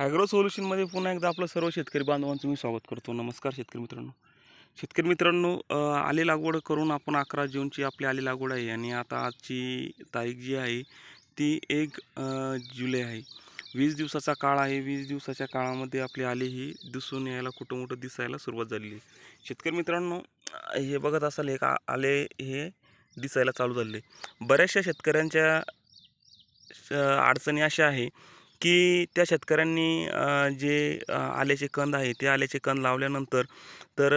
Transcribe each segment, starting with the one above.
Agro सोल्युशनमध्ये पुन्हा एकदा आपलं सर्व शेतकरी बांधवांचं मी स्वागत करतो. नमस्कार शेतकरी मित्रांनो. शेतकरी मित्रांनो आले लागवड करून आपण अकरा जूनची आपली आली लागवड आहे आणि आता आजची तारीख जी आहे ती एक जुलै आहे. वीस दिवसाचा काळ आहे. वीस दिवसाच्या काळामध्ये आपली आले ही दिसून यायला कुठं मोठं दिसायला सुरुवात झालेली आहे. शेतकरी मित्रांनो हे बघत असाल हे का आले हे दिसायला चालू झाले बऱ्याचशा शेतकऱ्यांच्या अडचणी अशा आहे की त्या शेतकऱ्यांनी जे आल्याचे कंद आहे ते आल्याचे कंद लावल्यानंतर तर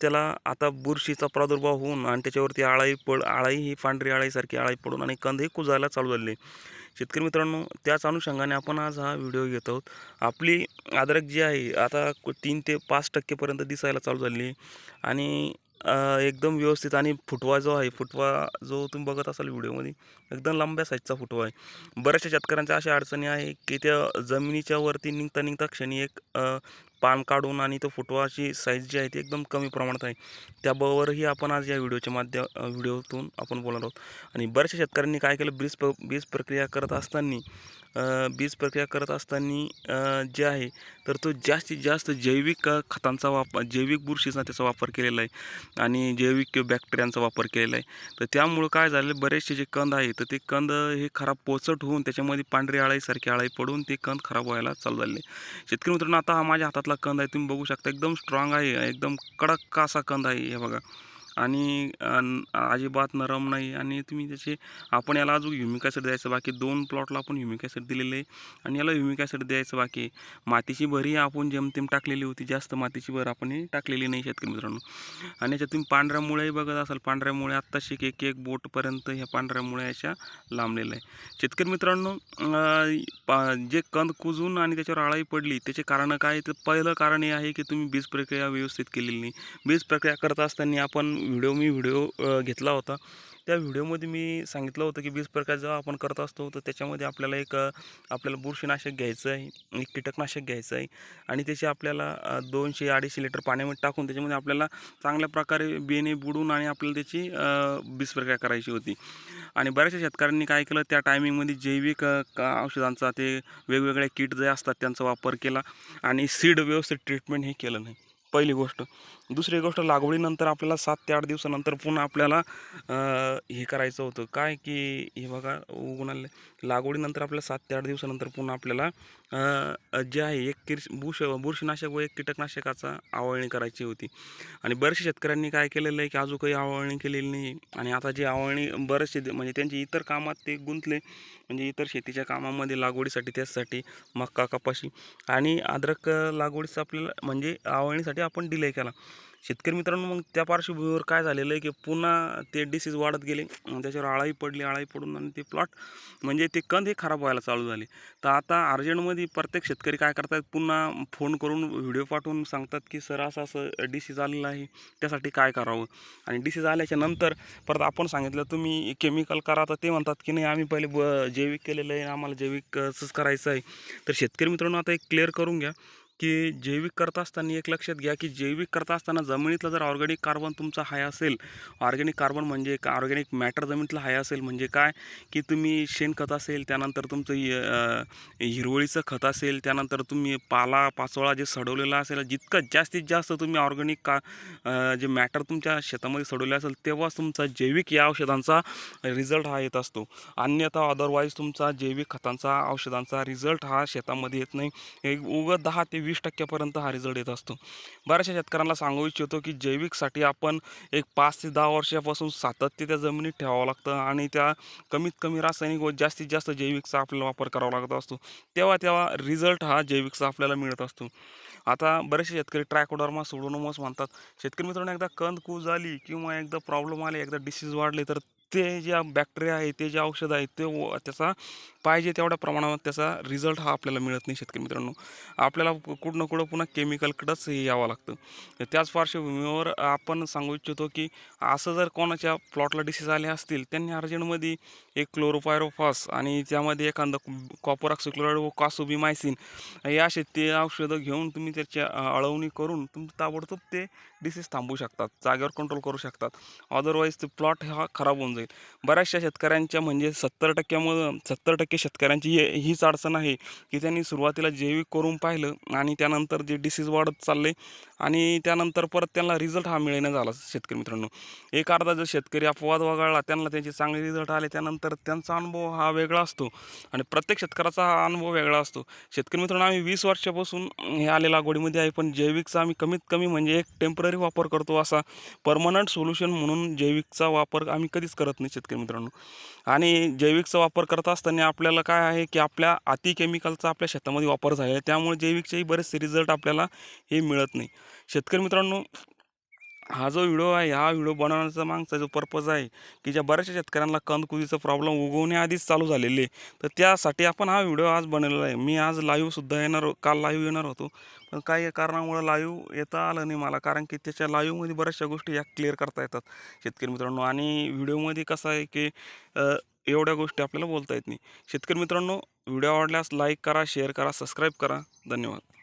त्याला आता बुरशीचा प्रादुर्भाव होऊन आणि त्याच्यावरती आळाई पड आळाई ही पांढरी आळाईसारखी आळाई पडून आणि कंद हे कुजायला चालू झाले. शेतकरी मित्रांनो त्याच अनुषंगाने आपण आज हा व्हिडिओ घेत आहोत. आपली अद्रक जी आहे आता कु- तीन ते पाच टक्केपर्यंत दिसायला चालू झाली. आणि एकदम व्यवस्थित आणि फुटवा जो आहे फुटवा जो तुम्ही बघत असाल व्हिडिओमध्ये एकदम लांब्या साईजचा फुटवा आहे. बऱ्याचशा शेतकऱ्यांच्या अशा अडचणी आहे की त्या जमिनीच्या वरती निघता निघता क्षणी एक पान काढून आणि तो फुटवाची साईज जी आहे ती एकदम कमी प्रमाणात आहे. त्याबरोबरही आपण आज या व्हिडिओच्या माध्यम व्हिडिओतून आपण बोलणार आहोत. आणि बऱ्याचशा शेतकऱ्यांनी काय केलं बीज प बीज प्रक्रिया करत असताना बीज प्रक्रिया करत असताना जे आहे तर तो जास्तीत जास्त जैविक खतांचा वापर जैविक बुरशीचा त्याचा वापर केलेला आहे आणि जैविक बॅक्टेरियांचा वापर केलेला आहे. तर त्यामुळं काय झालं बरेचसे जे कंद आहे तर ते कंद हे खराब पोचट होऊन त्याच्यामध्ये पांढरी आळाईसारखी आळाई पडून ते कंद खराब व्हायला चालू झाले. शेतकरी मित्रांनो आता हा माझ्या हातातला कंद आहे तुम्ही बघू शकता एकदम स्ट्रॉंग आहे एकदम कडक असा कंद आहे हे बघा. आणि अजिबात नरम नाही. आणि तुम्ही त्याचे आपण याला अजून ह्युमिक ॲसिड द्यायचं बाकी दोन प्लॉटला आपण ह्युमिक ॲसिड दिलेलं आहे. आणि याला ह्युमिक ॲसिड द्यायचं बाकी आहे. मातीची भरही आपण जेमतेम टाकलेली होती. जास्त मातीची भर आपण टाकलेली नाही शेतकरी मित्रांनो. आणि याच्यात तुम्ही पांढऱ्या मुळ्याही बघत असाल. पांढऱ्यामुळे आत्ताशी एक एक बोटपर्यंत ह्या पांढऱ्या अशा लांबलेल्या आहे शेतकरी मित्रांनो जे कंद कुजून आणि त्याच्यावर आळाई पडली त्याचे कारण काय? तर पहिलं कारण हे आहे की तुम्ही बीज प्रक्रिया व्यवस्थित केलेली नाही. बीज प्रक्रिया करत असताना आपण व्हिडिओ मी व्हिडिओ घेतला होता. त्या व्हिडिओमध्ये मी सांगितलं होतं की बीज प्रकार जेव्हा आपण करत असतो तर त्याच्यामध्ये आपल्याला एक आपल्याला बुरशीनाशक घ्यायचं आहे एक कीटकनाशक घ्यायचं आहे आणि त्याचे आपल्याला दोनशे अडीचशे लिटर पाण्यामध्ये टाकून त्याच्यामध्ये आपल्याला चांगल्या प्रकारे बियाणे बुडून आणि आपल्याला त्याची अ, बीज प्रक्रिया करायची होती. आणि बऱ्याचशा शेतकऱ्यांनी काय केलं त्या टायमिंगमध्ये जैविक का- औषधांचा ते वेगवेगळ्या किट जे असतात त्यांचा वापर केला आणि सीड व्यवस्थित ट्रीटमेंट हे केलं नाही. पहिली गोष्ट. दुसरी गोष्ट लागवडीनंतर आपल्याला सात ते आठ दिवसानंतर पुन्हा आपल्याला हे करायचं होतं. काय की हे बघा उगून आले लागवडीनंतर आपल्याला सात ते आठ दिवसानंतर पुन्हा आपल्याला जे आहे एक किर्श बुश बुरशीनाशक व एक कीटकनाशकाचा आवळणी करायची होती. आणि बरेचसे शेतकऱ्यांनी काय केलेलं आहे की अजून काही आवळणी केलेली नाही. आणि आता जी आवळणी बरेचसे म्हणजे त्यांची इतर कामात ते गुंतले. म्हणजे इतर शेतीच्या कामामध्ये लागवडीसाठी त्यासाठी मक्का कपाशी आणि अद्रक लागवडीचं आपल्याला म्हणजे आवळणीसाठी आपण डिले केला. शेतकरी मित्रांनो मग त्या पार्श्वभूमीवर काय झालेलं आहे की पुन्हा ते डिसीज वाढत गेले. त्याच्यावर आळाई पडली आळाई पडून आणि ते प्लॉट म्हणजे ते कंद हे खराब व्हायला चालू झाले. तर आता अर्जंटमध्ये प्रत्येक शेतकरी काय करतात पुन्हा फोन करून व्हिडिओ पाठवून सांगतात की सर असं असं डिसीज आलेलं आहे. त्यासाठी काय करावं? आणि डिसीज आल्याच्यानंतर परत आपण सांगितलं तुम्ही केमिकल करा. तर ते म्हणतात की नाही आम्ही पहिले ब जैविक केलेलं आहे. आम्हाला जैविकच करायचं आहे. तर शेतकरी मित्रांनो आता एक क्लिअर करून घ्या. की जैविक करत असताना एक लक्षात घ्या की जैविक करत असताना जमिनीतला जर ऑर्गॅनिक कार्बन तुमचा हाय असेल ऑर्गॅनिक कार्बन म्हणजे ऑर्गॅनिक मॅटर जमिनीतला हाय असेल म्हणजे काय? की तुम्ही शेणखत असेल त्यानंतर तुमचं हिरवळीचं खत असेल त्यानंतर तुम्ही पाला पाचोळा जे सडवलेला असेल जितकं जास्तीत जास्त तुम्ही ऑर्गॅनिक का जे मॅटर तुमच्या शेतामध्ये सडवले असेल तेव्हाच तुमचा जैविक या औषधांचा रिझल्ट हा येत असतो. अन्यथा अदरवाईज तुमचा जैविक खतांचा औषधांचा रिझल्ट हा शेतामध्ये येत नाही. एक उगं दहा ते वीस टक्क्यापर्यंत हा रिझल्ट येत असतो. बऱ्याचशा शेतकऱ्यांना सांगू इच्छितो की जैविकसाठी आपण एक पाच ते दहा वर्षापासून सातत्य त्या जमिनीत ठेवावं लागतं आणि त्या कमीत कमी रासायनिक व जास्तीत जास्त जैविकचा आपल्याला वापर करावा लागत असतो. तेव्हा तेव्हा रिझल्ट हा जैविकचा आपल्याला मिळत असतो. आता बरेचसे शेतकरी ट्रॅकोडर्मा सोडोनोमस म्हणतात. शेतकरी मित्रांनो एकदा कंद कूज आली किंवा एकदा प्रॉब्लेम आले एकदा डिसीज वाढले तर ते जे बॅक्टेरिया आहे ते जे औषध आहे ते व- त्याचा पाहिजे तेवढ्या प्रमाणात त्याचा रिझल्ट हा आपल्याला मिळत नाही शेतकरी मित्रांनो. आपल्याला कुठं ना कुठं पुन्हा केमिकलकडंच हे यावं लागतं. तर त्याच पार्श्वभूमीवर आपण सांगू इच्छितो की असं जर कोणाच्या प्लॉटला डिसीज आले असतील त्यांनी अर्जंटमध्ये एक क्लोरोपायरोफॉस आणि त्यामध्ये एखादं कॉपर ऑक्सिक्लोराईड व कासोबीमायसिन या असे ते औषधं घेऊन तुम्ही त्याची अळवणी करून तुम्ही ताबडतोब ते डिसीज थांबवू शकतात जागेवर कंट्रोल करू शकतात. अदरवाईज ते प्लॉट हा खराब होऊन जाईल. बऱ्याचशा शेतकऱ्यांच्या म्हणजे सत्तर टक्क्यामुळं सत्तर टक्के शेतकऱ्यांची हे हीच अडचण आहे की त्यांनी सुरुवातीला जैविक करून पाहिलं आणि त्यानंतर जे डिसीज वाढत चालले आणि त्यानंतर परत त्यांना रिझल्ट हा मिळेना झाला शेतकरी मित्रांनो. एक अर्धा जर शेतकरी अपवाद वगळला त्यांना त्यांचे चांगले रिझल्ट आले त्यानंतर त्यांचा अनुभव हा वेगळा असतो आणि प्रत्येक शेतकऱ्याचा हा अनुभव वेगळा असतो. शेतकरी मित्रांनो आम्ही वीस वर्षापासून हे आले लागवडीमध्ये आहे पण जैविकचा आम्ही कमीत कमी म्हणजे एक टेंपररी वापर करतो असा परमनंट सोल्युशन म्हणून जैविकचा वापर आम्ही कधीच करत नाही शेतकरी मित्रांनो. आणि जैविकचा वापर करत असताना आपल्याला काय आहे की आपल्या अति केमिकलचा आपल्या शेतामध्ये वापर झालेला आहे. त्यामुळे जैविकचेही बरेचसे रिझल्ट आपल्याला हे मिळत नाही. शेतकरी मित्रांनो हा जो व्हिडिओ आहे हा व्हिडिओ बनवण्याचा मागचा जो पर्पज आहे की ज्या बऱ्याचशा शेतकऱ्यांना कंदकुदीचा प्रॉब्लेम उगवण्याआधीच चालू झालेले आहे. तर त्यासाठी आपण हा व्हिडिओ आज बनवलेला आहे. मी आज लाईव्हसुद्धा येणार हो, काल लाईव्ह येणार होतो. पण काही कारणामुळं लाईव्ह येता आलं नाही मला कारण की त्याच्या लाईव्हमध्ये बऱ्याचशा गोष्टी या क्लिअर करता येतात शेतकरी मित्रांनो. आणि व्हिडिओमध्ये कसं आहे की एवढ्या गोष्टी आपल्याला बोलता येत नाही. शेतकरी मित्रांनो व्हिडिओ आवडल्यास लाईक करा शेअर करा सबस्क्राईब करा. धन्यवाद.